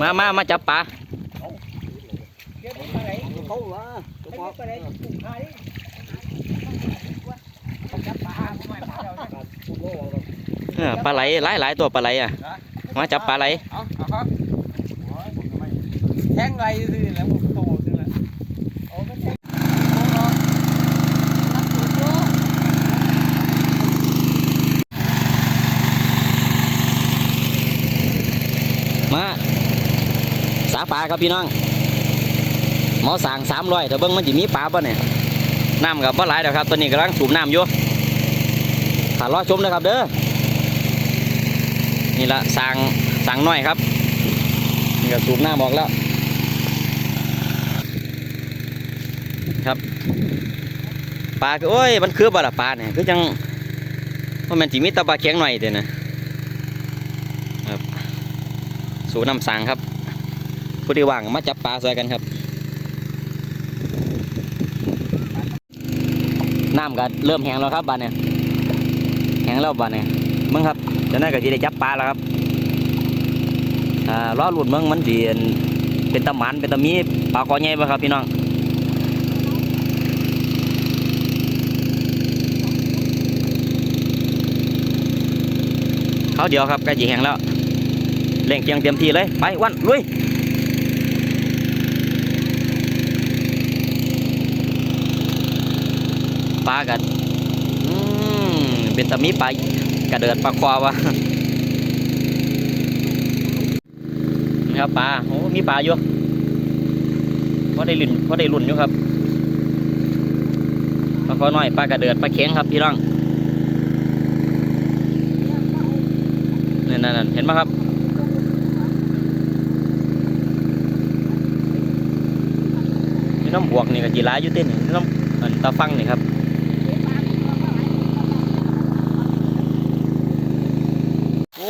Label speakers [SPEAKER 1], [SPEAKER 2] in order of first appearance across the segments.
[SPEAKER 1] มามามาจับปลา
[SPEAKER 2] เขาวะ
[SPEAKER 1] เอปลาไหลหลายหลายตัวปลาไหลอะ มาจับปลาไหล
[SPEAKER 3] แทงไรสิแล้วตสิละ
[SPEAKER 1] มาสา ปลาครับพี่น้องหมอสั่งสามร้อยแต่เบิ้งมันจะมีปลาป่ะเนี่ยน้ำกับปลาไหลเดี๋ยวครับตอนนี้กำลังสูบน้ำอยู่ถ่ารอชมนะครับเด้อนี่ละสั่งสั่งน้อยครับนี่ก็สูบน้ำออกแล้ว ครับปลาโอ้ยมันคือบ่ละปลาเนี่ยคือจังเพราะมันจีมีตะปลาแข็งหน่อยเด้นะครับ สูน้ำสังครับ ผู้ที่ว่างมาจับปลาสวยกันครับน้ำก็เริ่มแห้งแล้วครับบ้านเนี่ยแห้งแล้วบ้านเนี่ยมึงครับเดี๋ยวนั้นก็จะได้จับปลาแล้วครับอ่ารอหลุดมึงมันสีเป็นตะหมันเป็นตะมีปลาคอใหญ่ป่ะครับพี่น้องเขาเดียวครับใกล้จะแห้งแล้วเล่งเกียงเต็มที่เลยไปวันลุย ปลากัดอืมเป็นตะมีปลากระเดิดปลาควาวะนี่ครับปลาโอ้มีปลาอยู่พอได้ลุ่นพอได้ลุ่นอยู่ครับปลาควอน้อยปลากระเดิดปลาเข็งครับพี่น้องนั่นนั่นๆเห็นไหมครับน้ำบวกนี่ก็จีร้ายอยู่เต้นนี่น้ำอันตาฟังนี่ครับ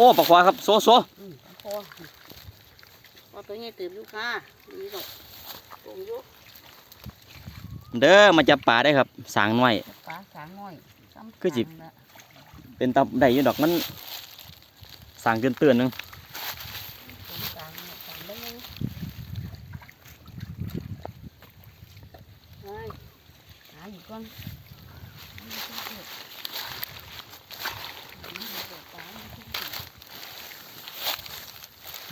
[SPEAKER 1] อ้ปลาควาครับโซโซ
[SPEAKER 4] พอพอตัวนี้ตื่นลูกค้านี่ดอกตรงยุ
[SPEAKER 1] เด้อมาจับปลาได้ครับสางน้อย
[SPEAKER 4] ปลาสางน้อยซ้ำ
[SPEAKER 1] คือจิ
[SPEAKER 4] สางละ
[SPEAKER 1] เป็นตาได้อยู่ดอกมันสางเตือนเตือนๆหนึง
[SPEAKER 4] ผมสางเนี่ยสางได้ยังไปหาอยู่ก่อนนี่คือเกิดนี่คือเกิดปลานี่คือเ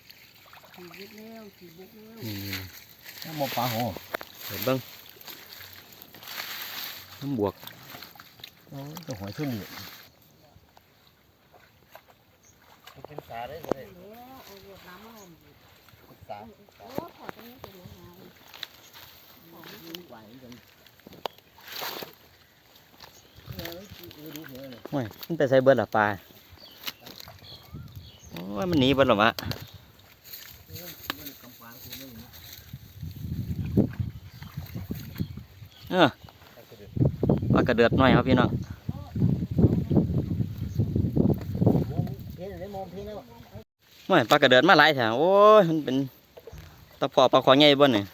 [SPEAKER 4] ขา
[SPEAKER 2] มีปลาเหรอนี่ผลดีๆบ่มีปลาคือปีนั้นวะ
[SPEAKER 4] ปลาสางเขานะเขาอยู่กับเกี่ยวสิโอ้ยอันนี้เขาหด
[SPEAKER 1] ครับมาหาเบิ่งมาจับปลาครับพี่น้องบอกหอยเสลีกับหลายหลาย
[SPEAKER 4] ปลาเด้อ
[SPEAKER 2] ถึ
[SPEAKER 4] ป
[SPEAKER 2] ง
[SPEAKER 4] ลา
[SPEAKER 2] แล้วเขามาบ่ปลาเนาะมาไหลไปไหนเขาเกี่ยว
[SPEAKER 4] ขี่บุกเร็วขี่บุกเร็ว
[SPEAKER 1] ๆอืม
[SPEAKER 2] ถ้าบ่ปลาหอ
[SPEAKER 1] เดี๋ยวเบิ่งน้ำบวก
[SPEAKER 2] โอ้ยตัวหอยชุ่มอยู่เป็นสาเลยบ่ได้
[SPEAKER 4] เร็วเอาเวียดนามมาห่ม
[SPEAKER 2] สา
[SPEAKER 4] โอ้ขอตรงนี้เป็นยังไงขอไม่ถึง
[SPEAKER 2] ไหวจังเออเออดูเหนื่อยเลย
[SPEAKER 1] โอ้ยมันไปใส่เบิดละปลาโอ้ยมันหนีเบิดหรอวะ เออปลากระเดือดหน่อยครับพี่น้อง
[SPEAKER 2] ไม่
[SPEAKER 1] ปลากระเดือดมาหลายแถวโอ้ยมันเป็นตะพอปลาคอใหญ่บ่เนี่ย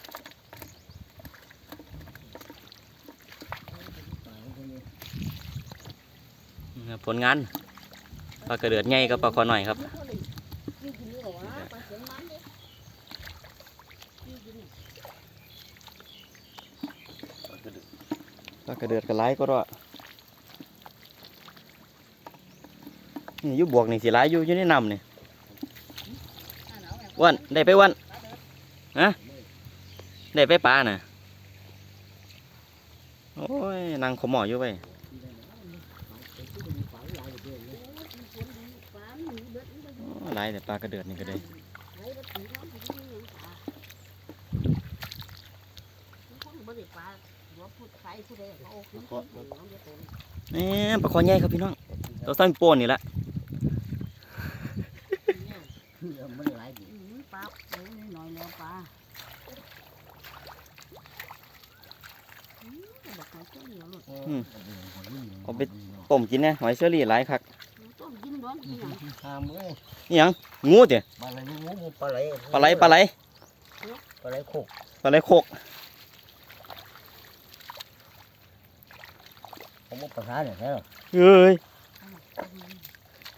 [SPEAKER 1] นี่ผลงานปลากระเดือดใหญ่กับปลาคอหน่อยครับ
[SPEAKER 4] นี่กินนี่เหรอวะปลาเสียงมันเนี่ยนี่กินนี่
[SPEAKER 1] ปลากระเดือดก็หลายก็รอนี่ยู่บวกนี่สิหลายอยู่อยู่ในน้ำนี่
[SPEAKER 4] อ่าหนาวแม่
[SPEAKER 1] อ้วันได้ไปวันฮะได้ไปปลาน่ะโอ้ยนางขมหมออยู่ไป
[SPEAKER 4] หนีเบิดมันไลา
[SPEAKER 1] ยแต่ปลากระเดือดนี่ก็ได้
[SPEAKER 4] ไห นก็ถือน้ำถือนี่ยังปลาคนบ่ได้ปลาหัวพูดใครผู้ใดเขาเอาขึ้นขึ้นน้ำเดือดร้อน
[SPEAKER 1] นี่ปลาคอใหญ่ครับพี่น้องตัวซ้ำโปนนี่แหละ
[SPEAKER 4] เนี่ย
[SPEAKER 2] มันไหลดี
[SPEAKER 4] อืมปลาเอ้ยหน่อยแล้วปลาบอกเขาเจ้าเหนียวหลุด
[SPEAKER 1] เอาไปต้มกินนะหอยเชอรี่หลายคัก
[SPEAKER 4] ต้มกินร้อนอีหยัง
[SPEAKER 2] หามเอ้ย
[SPEAKER 1] นี่หยังงูเด้
[SPEAKER 2] ปลาไหลงูงูปลาไหล
[SPEAKER 1] ปลาไหลปลาไหล
[SPEAKER 2] ปลาไหลโคก
[SPEAKER 1] ปลาไหลโคก
[SPEAKER 2] ผมว่าปลาหาเนี่ยใช่หรอ
[SPEAKER 1] เอ้ย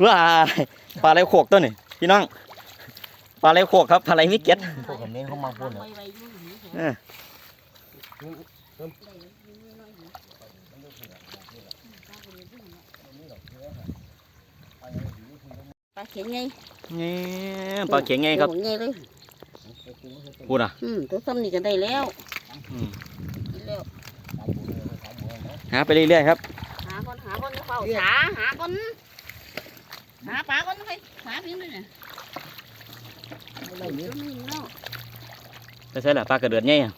[SPEAKER 1] ว้ายปลาไหลโคกตัวนี่พี่น้องปลาไหลโคกครับปลาไหลมิเก็ต
[SPEAKER 2] พวกกันเน้นเขามาพูดเนี่ย
[SPEAKER 4] ปลาเข็งไง
[SPEAKER 1] นี่ปลาเข็งไงครับ
[SPEAKER 4] ไงเลย
[SPEAKER 1] พูดอะ
[SPEAKER 4] อืมตัวซ้ำนี่ก็ได้แล้ว
[SPEAKER 1] อืม
[SPEAKER 4] ได้แล้ว
[SPEAKER 1] หาไปเรื่อยๆครับ
[SPEAKER 4] หาก่อนหาก่อนจะเฝ้าหาหาก่อนหาปลาก่อนไปหาพี่ด้วยเนี่ย
[SPEAKER 2] อะไรนี่
[SPEAKER 4] ตัวนี้เนาะ
[SPEAKER 1] ไปใช่ละปลากระเดือดไงอะ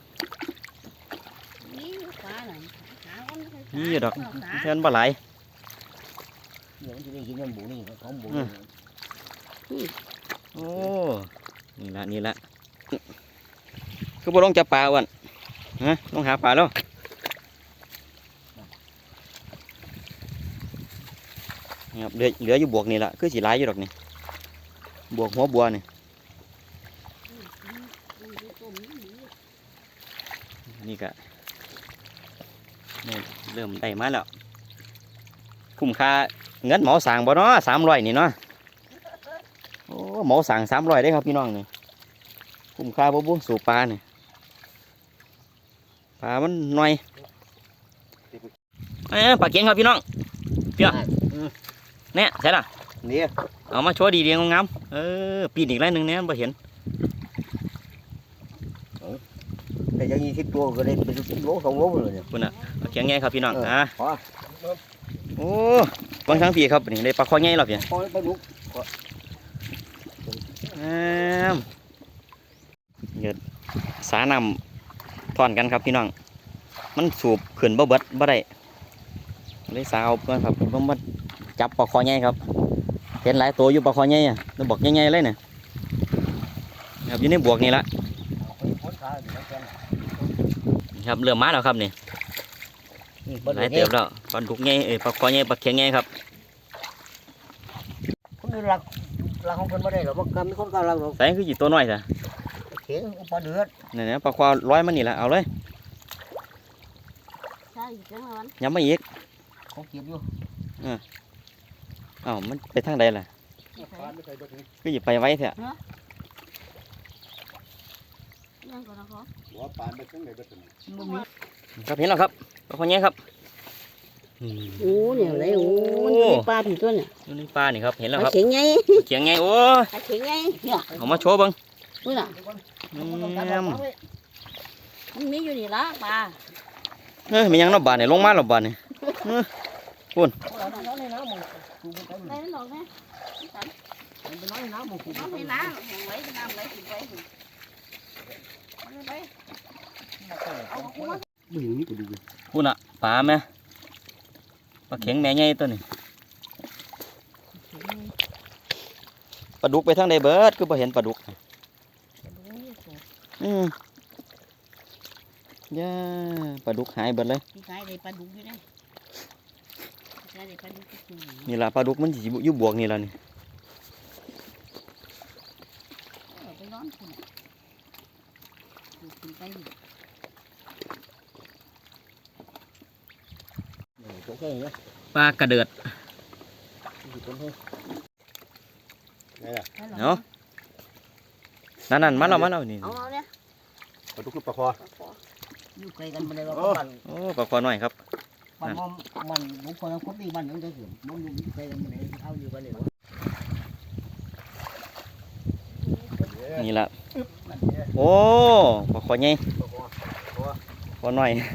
[SPEAKER 4] นี่ปลาน่ะหาก่อนไปหา
[SPEAKER 1] นี่ดอก
[SPEAKER 4] หา
[SPEAKER 1] เช่นปลาไหล
[SPEAKER 2] เดี๋ยวมันจะได้กินน้ำบูนี่ของบู
[SPEAKER 1] โอ้นี่ละนี่ละคือบ่ลงจับปลาอ้วันฮะลงหาปลาแล้ว นี่ครับเหลือเหลืออยู่บวกนี่ละคือสีลายอยู่ดอกนี่บวกหัวบัวนี่นี่ก็นี่เริ่มได้มาแล้วคุ้มค่าเงินเหมาสั่งบ่เนาะสามร้อยนี่เนาะโอ้เหมาสั่งสามร้อยได้ครับพี่น้องนี่คุ้มค่าบ่บุสู่ปลานี่ปลามันหน่อยเอ้ยปลาเก่งครับพี่น้องเนี่ย ใช่ล่ะ
[SPEAKER 2] นี่
[SPEAKER 1] เอามาโชว์ดีเดียงงามๆเออปีนอีกไรหนึ่งเนี่ยบ่เห็น
[SPEAKER 2] แต่ยังยี่สิบตัวก็ได้เป็นโลสองโลเลยเนี่ย
[SPEAKER 1] คุณน่ะปลาเก่งไงครับพี่น้องอะ
[SPEAKER 2] พอ
[SPEAKER 1] โอ้บางทั้งพี่ครับนี่ได้ปลาคอใหญ่หรอพี่
[SPEAKER 2] พอปลาดุก
[SPEAKER 1] อ้ามเกิดสานำทอนกันครับพี่น้อง มันสูบขึ้นบ่เบิดบ่ได้เลยสาวเพื่อนครับผมมา จับปลาคอใหญ่ครับ เห็นหลายตัวอยู่ปลาคอใหญ่อะแล้วบอกใหญ่ๆเลยเนี่ยครับอยู่ในบวกนี่ละ
[SPEAKER 2] คนขาอยู่แล้วกัน
[SPEAKER 1] ครับเริ่มมาแล้วครับนี่
[SPEAKER 2] นี่
[SPEAKER 1] หลายเติบแล้วปลาดุกใหญ่เอ้ยปลาคอใหญ่ปลาเข็งใหญ่ครับ
[SPEAKER 2] คนอื่นรักรักของคนไม่ได้หรอกว่ากำมีคนกำลังหรอก
[SPEAKER 1] ใส่คือจีตัวน้อยจ้ะ
[SPEAKER 2] เขียงปลาเดือด
[SPEAKER 1] นี่นะปลาคอร้อยมันนี่ละเอาเลย
[SPEAKER 4] ใช่จังหวะนั้น
[SPEAKER 1] ย้ำมาอีก
[SPEAKER 2] เขาเก็บอยู่
[SPEAKER 1] อ้าวมันไปทางใดล่ะก็อย่าไปไว้เถอะ
[SPEAKER 4] ยังก่อนนะครับ
[SPEAKER 2] หัวปลาไปทั้งไหนก็ถึง
[SPEAKER 1] ครับเห็นแล้วครับปลาคอใหญ่ครับอืม
[SPEAKER 4] โอ้เนี่ยอะไรโอ้
[SPEAKER 1] โอ้
[SPEAKER 4] มันอยู่ในปลาผีตัวเนี่ย
[SPEAKER 1] อยู่ในป่านี่ครับเห็น
[SPEAKER 4] ป
[SPEAKER 1] แล้ว
[SPEAKER 4] ลา
[SPEAKER 1] ครับ
[SPEAKER 4] เข็งไง
[SPEAKER 1] เขียงไงโอ้ย
[SPEAKER 4] ปลาเข็งไงเนี่ย
[SPEAKER 1] เอามาโชว์เบัง
[SPEAKER 4] นี่น่ะ
[SPEAKER 1] อืม
[SPEAKER 4] มันมีอยู่นี่ละปลา
[SPEAKER 1] เฮ้ยมีหยังเนาะบาดนี่ลงมาแล้วบาดนี่
[SPEAKER 2] ในน้ำมันคูมัน ไป
[SPEAKER 4] ได้หรอกไหม
[SPEAKER 2] มันเป็นน้ำน้ำมันคู
[SPEAKER 4] น้ำให้น้ำห้งไว้น้ำไหลถึงไปถึงไปไปเอาหัว
[SPEAKER 2] ไม่อย่างนี้ก็ดู
[SPEAKER 1] พูน่ะปลาไหมปลาเข็งแม่ใหญ่ตัวนี้ปลาดุกไปทางใดเบิดคือบ่เห็นปลาดุกอืมย่าปลาดุกหายเบิดเลย
[SPEAKER 4] พี่ชายได้ปลาดุกอยู่นะพี่ชายได้
[SPEAKER 1] นี่ล่ะปลาดุกมันสิอยู่บวกนี่ล่ะนี่
[SPEAKER 4] ไปนอนคุณขึ้นไป
[SPEAKER 2] โอเคเนี่ย
[SPEAKER 1] ปลากระเดิดเนาะนั่นนั่นมาแล้วมาแล้วนี่
[SPEAKER 4] เอาเอาเนี่ย
[SPEAKER 2] ปลาดุกปลาคออยู่ไกลกันมาเลยว่ามัน
[SPEAKER 1] โอ้ปลาคอน้อยครับ
[SPEAKER 2] มันมันบุกคนคนที่มันยังได้ถึงมันอยู่ไกลกันมาเลยเอาอยู่กันเลยวะ
[SPEAKER 1] นี่ล่ะโอ้ปลาคอใหญ่คอน้อยนี่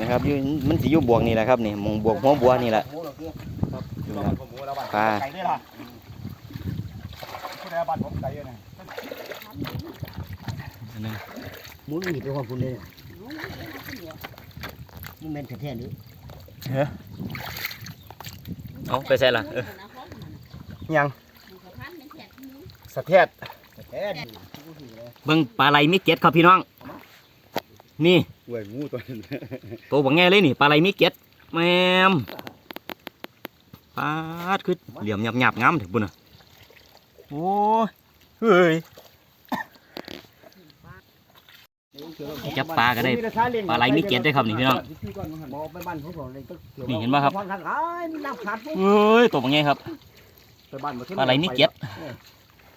[SPEAKER 1] นะครับอยู่มันสิอยู่บวกนี่แหละครับนี่หมองบวกหัวบัวนี่แหละนี่ล่ะปลา
[SPEAKER 3] ไก่ด้วยล่ะผู้ใดบ้านผมไก่เนี่ย
[SPEAKER 1] อันนึง
[SPEAKER 2] มุ้งนี่เป็นความคุณเลย มันเป็นแท้ๆหรือ
[SPEAKER 1] เอาไปใส่ละเออ
[SPEAKER 3] ยังสะเทียด
[SPEAKER 2] แท้เอ็ด
[SPEAKER 1] เบิ่งปลาไหลมีเกล็ดครับพี่น้อง นี่
[SPEAKER 3] เว้ยงูตัวนั้น
[SPEAKER 1] ตัวบักแง่เลยนี่ปลาไหลมีเกล็ดแม่มปาดคือเหลี่ยมหยาบหยาบๆงามถึงปุ่นอะโอ้ยเฮ้ย จับปลาก็ได้ปลาไหลมีเกล็ดด้วยครับนี่พี่น้อง
[SPEAKER 2] บอกไปบ้านเขาก่อนเลยก็กี่ยว
[SPEAKER 1] นี่เห็นปะครับ
[SPEAKER 2] ทางอ้ายมีน้ำขาดปุ๊บ
[SPEAKER 1] เฮ้ยตัวบักแง่ครับ
[SPEAKER 2] ไปบ้านบ่
[SPEAKER 1] ปลาไหลมีเกล็ด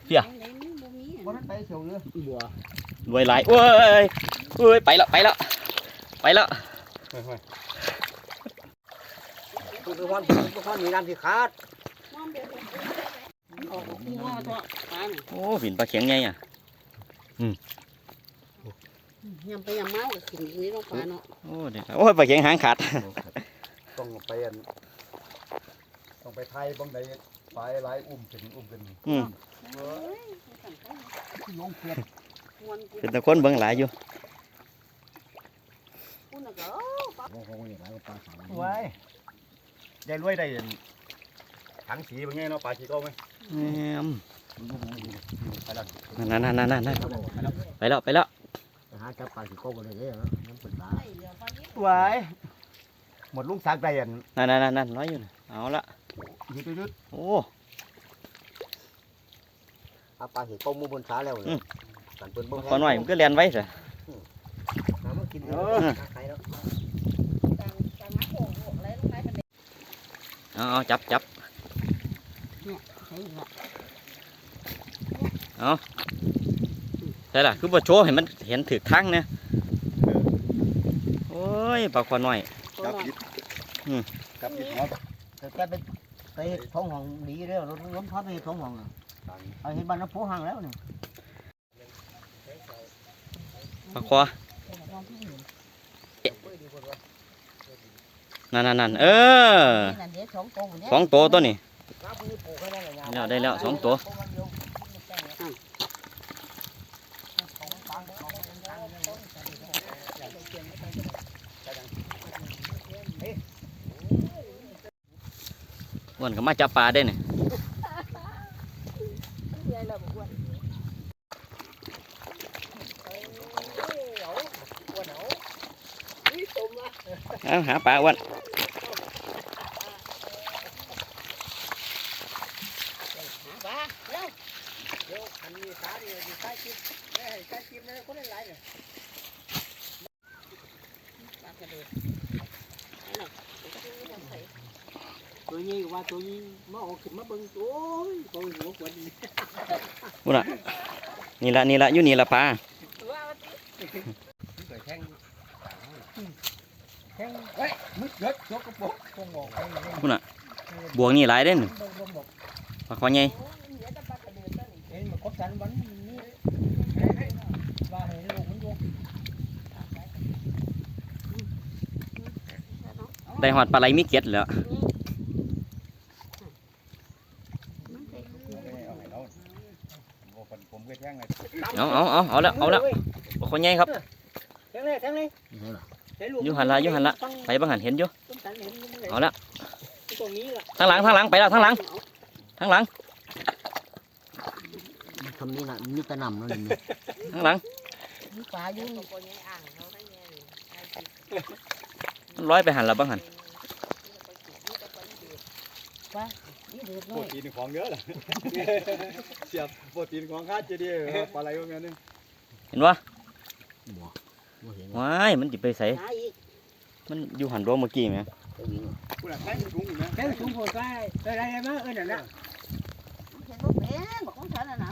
[SPEAKER 1] เดี๋ยว
[SPEAKER 4] ไหนมันบ่มี
[SPEAKER 2] บ่ทันไปเที่ยวเรือบัว
[SPEAKER 1] รวยหลายเว้ยเฮ้ยไปแล้วไปแล้วไปแล้ว
[SPEAKER 2] คุณไปวันคุณไปวันมีน้ำที่ขาด
[SPEAKER 4] มอมเดี๋ยวมันออกมาคู่ว่าตัวปลาเนี่ย
[SPEAKER 1] โอ้ฝินปลาเข็งไงอะ
[SPEAKER 4] ยำไปยำมาก็กินนี้ลงปลาเนาะ
[SPEAKER 1] โอ้เดี๋ยวครับโอ้ยปลาเข็งหางขาด
[SPEAKER 3] ต้องไปอันต้องไปไทยบ้างใดไปหลายอุ้มถึงอุ้มกัน
[SPEAKER 1] อืม
[SPEAKER 4] เฮ้ยสั่นไป
[SPEAKER 2] ลงเขื่อน
[SPEAKER 4] มวนกู
[SPEAKER 1] เป็นตะคนเบิ่งหลายอยู่
[SPEAKER 4] กูน่ะก็ปลา
[SPEAKER 2] โอ้โหนี่หลายปลาสาว
[SPEAKER 3] ไว้ยายรวยได้อันถังสีเป็นไงเนาะปลาขี้เก้าไหม
[SPEAKER 1] แม่ม
[SPEAKER 3] ไปแล้ว
[SPEAKER 1] นั่นนั่นนั่นนั่นนั่นไปแล้วไปแล้ว
[SPEAKER 2] ไป หาจับปลาสิโก้กันเลยเด้อเนาะน้ำเป็นปลา
[SPEAKER 4] ไอ้เดี๋ยวปลานี้
[SPEAKER 3] ไว้หมดลุงสักได้อัน
[SPEAKER 1] นั่นนั่นนั่นนั่นน้อยอยู่นะเอาละ
[SPEAKER 3] ยืดยืด
[SPEAKER 1] โอ้
[SPEAKER 2] เอาปลาสิโก้มูบนขาแล้ว
[SPEAKER 1] อืม
[SPEAKER 2] กันเปิ้นเบิ่ง
[SPEAKER 1] ขอหน่อยมันก็เรียนไว้สิ
[SPEAKER 2] น้ำมันกินเออใครแล้ว
[SPEAKER 4] ต่างต่างมาโขงโขงอะไรลงไปกันเด็ก
[SPEAKER 1] เอาเอาจับจับ
[SPEAKER 4] ใช่ละ
[SPEAKER 1] ใช่ล่ะคือบ่โชว์ให้มันเห็นถึกทั้งเนี่ยโอ้ยปลาขอหน่อย
[SPEAKER 4] ตัว
[SPEAKER 3] จับ
[SPEAKER 4] น้อย
[SPEAKER 3] ผิด
[SPEAKER 1] อืม
[SPEAKER 3] จับผิดหัว
[SPEAKER 2] แต่แกไปไปเฮ็ดท้องห้องดีเด้อรถล้มพับไปเฮ็ดท้องห้องอะ
[SPEAKER 3] ต่าง
[SPEAKER 2] เอาเห็นบ้านน้ำพุห่างแล้วนี่
[SPEAKER 1] ปลาคอนั่นนั่นนั่นเออ
[SPEAKER 4] นั่นเดี๋ยวสองตัวเนี่ย
[SPEAKER 1] สองตัวตัวนี้
[SPEAKER 2] ครับนี่ปลูกให้ได้เลย
[SPEAKER 1] แล้วได้แล้วสองตัว อ้วนก็มาจับปลาได้เนี่ย
[SPEAKER 4] ใหญ่แล้วบอกว่า
[SPEAKER 1] เอาหาปลาอ้วน
[SPEAKER 4] ปลาเร็ว
[SPEAKER 2] เดี๋ยวอันนี้ขาปลาเนี่ย
[SPEAKER 4] ปลากระโดด
[SPEAKER 2] ตัวนี้ว่าตัวนี้มาออกขึ้นมาเบิ่งตัวโอ้ยตัวหัวกวนดี
[SPEAKER 1] พุ่นอะนี่
[SPEAKER 2] เอา
[SPEAKER 1] เอา
[SPEAKER 2] เอา
[SPEAKER 1] เอา
[SPEAKER 3] แล้
[SPEAKER 1] วเอาแล้วปลาคอใหญ่ครับ
[SPEAKER 2] แทงเลยแทงเลย
[SPEAKER 1] อยู่หันละอยู่หันละไปบางหันเห็นอยู่เอาละ
[SPEAKER 2] ตรงนี้ล่ะ
[SPEAKER 1] ทางหลังทางหลังไปแล้วทางหลังทางหลัง
[SPEAKER 2] ทำนี่นะมีกระหน่ำเลย
[SPEAKER 1] ทางหลัง
[SPEAKER 4] มีปลาอยู่
[SPEAKER 1] มันร้อยไปหันละบางหัน
[SPEAKER 4] นี่เดือด
[SPEAKER 3] โป
[SPEAKER 4] น้
[SPEAKER 3] ร
[SPEAKER 4] อย
[SPEAKER 3] ตีนของเยอะเลยเสียบโปรตีนของข้าเจดีปลาไหลพวกนี้
[SPEAKER 1] เห็นวะ
[SPEAKER 2] บ่บ่เห็น
[SPEAKER 1] ว้ายมันจิไปใส่
[SPEAKER 4] หาอีก
[SPEAKER 1] มันอยู่หันรวมเมื่อกี้ไหม
[SPEAKER 3] กูน่ะแท่งถุงอยู่นะ
[SPEAKER 2] แทงสูงโผล่ใต้ได้ได้ไหมเออนั่นน่ะ
[SPEAKER 4] เห็นบ่เป็นบอกของฉันน่ะนะ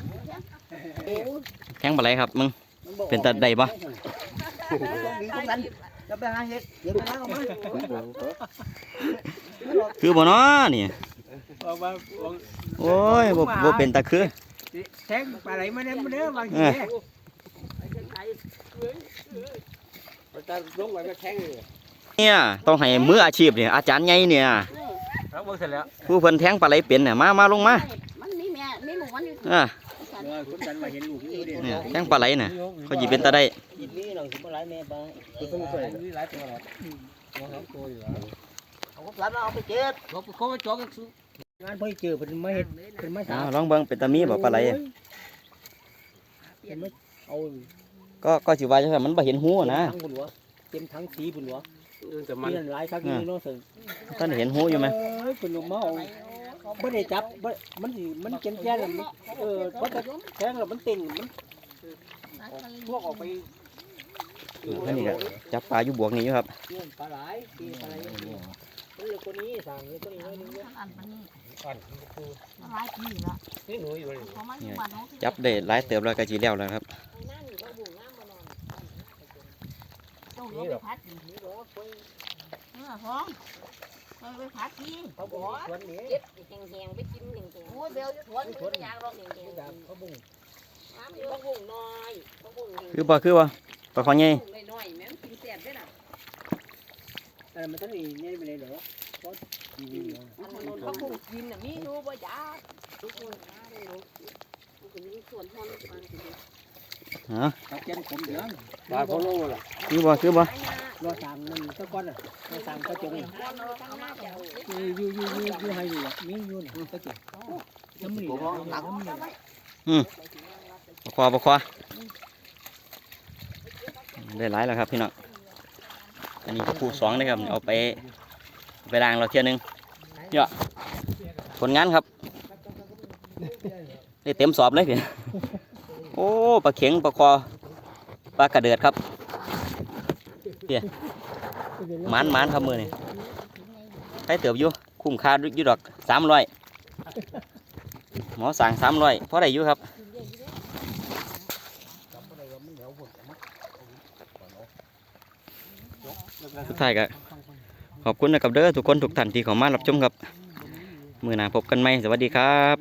[SPEAKER 4] โอ้ย
[SPEAKER 1] แข้งปลาไหลครับมึง เป็นตาใดบ่
[SPEAKER 2] ตรงนี้ตรงนั้นจะไปหาเห็ดเดี๋ยวไปล้างออกมา
[SPEAKER 1] คือบ่เนาะนี่
[SPEAKER 3] ออกมา
[SPEAKER 1] โอ้ยบ่บ่เป็นตะคือ
[SPEAKER 2] แทงปลาไหลมาเนี่ยมาเนี่ยบางที
[SPEAKER 3] ประจานลงไว้ก็แท่งเลย
[SPEAKER 1] เนี่ยต้องให้มืออาชีพเนี่ยอาจารย์ใหญ่เนี่ย
[SPEAKER 3] ทั้งหมดเสร็จแล้ว
[SPEAKER 1] ผู้เพิ่นแทงปลาไหลเป็นเนี่ยมามาลงมา
[SPEAKER 4] มันมีแม่มีลูกมันอยู่
[SPEAKER 1] อ่า
[SPEAKER 3] เออคุณกันมาเห็นลูกนี่ดิ
[SPEAKER 1] เนี่ยแทงปลาไหลเนี่ยเขาสิเป็นตาได้
[SPEAKER 2] ยิบนี้เราสิบ่ไหลแม่บ้าง
[SPEAKER 3] คือต้องใส่นี่หลายตัวหรอตัวสองตัวอยู่แล้ว
[SPEAKER 2] เอาหลานเอาไปเจ็บเขาเขาไปจอกกันงานเพิ่งเจอเพิ่นมาเฮ็ดเพิ่นมา
[SPEAKER 1] อ้า
[SPEAKER 2] สาว
[SPEAKER 1] ลองเบิ่งเป็นตามีบ่ปลาไหล
[SPEAKER 5] เห็นไหมเอา
[SPEAKER 1] ก็ก็สิว่าจังซั่นมันบ่เห็นหูนะ
[SPEAKER 5] ทั้งบุญวะเต็มทั้งสีบุญวะ
[SPEAKER 3] เออแต่มัน
[SPEAKER 5] เปลี่ยนหลายครั้งนี่เนาะสิ
[SPEAKER 1] ท่านเห็นหูอยู่ไหม
[SPEAKER 5] เอ้ยคุณลุงมาเอาไม่ได้จับบ่มันสิมันเกนแค่นั้นมันเออเพราะแต่แทงแล้วมันเต็งมันพวกออกไป
[SPEAKER 1] อันนี้ก็จับปลาอยู่บวกนี่อยู่ครับ
[SPEAKER 5] เรื่องปลาไหลตีปลาไหลอย่างนี้มันเลยคนนี้สั่งเลยคนนี้น้อยนึงเนี่ย
[SPEAKER 4] อันมันนี่
[SPEAKER 5] อ่อนคือ
[SPEAKER 4] หลายปีละ
[SPEAKER 5] นี่หนูอยู่เลย
[SPEAKER 4] เพราะมันอยู่บ้านน้อง
[SPEAKER 1] จับได้หลายเติบแล้วก็สิแล้วแล้วครับ
[SPEAKER 4] เจ้าหลวงไปพัดกิน
[SPEAKER 5] นี่บอกว่าคน
[SPEAKER 4] เออท้องไปพัดกิน
[SPEAKER 5] เขาบอกสวนนี้
[SPEAKER 6] เก็บแหงๆไปกินแห้ง
[SPEAKER 4] โอ้ยเบลจะถวน
[SPEAKER 6] ๆทุกอยางเราแห้ง
[SPEAKER 5] ที่แบบเขาบุ้ง
[SPEAKER 6] น้ำอยู่บักบุ้งน้อยบักบุ้ง
[SPEAKER 1] คือบ่คือบ่ปลาคอใหญ่
[SPEAKER 6] บุ้งน้อยๆแม่มันกินแซ่บด้วยน่ะ
[SPEAKER 5] แต่มันต้องมีนี่ไปเลยเดี๋ยวเพร
[SPEAKER 6] อันนั้นบุ้งกินน่ะมีอยู่บ่จ้าทุกคนนะได้ลูกมันก็มีส่วนทอนมันสิ
[SPEAKER 1] ฮะ
[SPEAKER 5] เขาเกนผมเดือน
[SPEAKER 3] ปลาเขาโลล่ะ
[SPEAKER 1] คือบ่คือบ่
[SPEAKER 6] หายาก
[SPEAKER 5] รอสั่งมันตะก้อนอะรอสั่งก็จง
[SPEAKER 6] เราเอาข้างหน้าจะเอา
[SPEAKER 5] อยู่อยู่อยู่อยู่ให้อยู่มีอยู่นี่ก็จงน้ำมันน้ำมัน
[SPEAKER 1] ปลาคอปลาคอได้หลายแล้วครับพี่น้องอันนี้คู่สองนะครับเอาไปไปล้างเราเที่ยหนึงเยอะผลงานครับได้เต็มสอบเลยพี่โอ้ปลาเข็งปลาคอปลากระเดือดครับ หมันมันครับมือนี่ให้เติบอยู่คุ้มค่าอยู่ดอกสามร้อยหมอสั่งสามร้อยเพราะอะได้อยู่ครับสุดท้ายก็ขอบคุณนะครับเด้อทุกคนทุกท่านที่เข้ามารับชมครับ มือหนาพบกันไหมสวัสดีครับ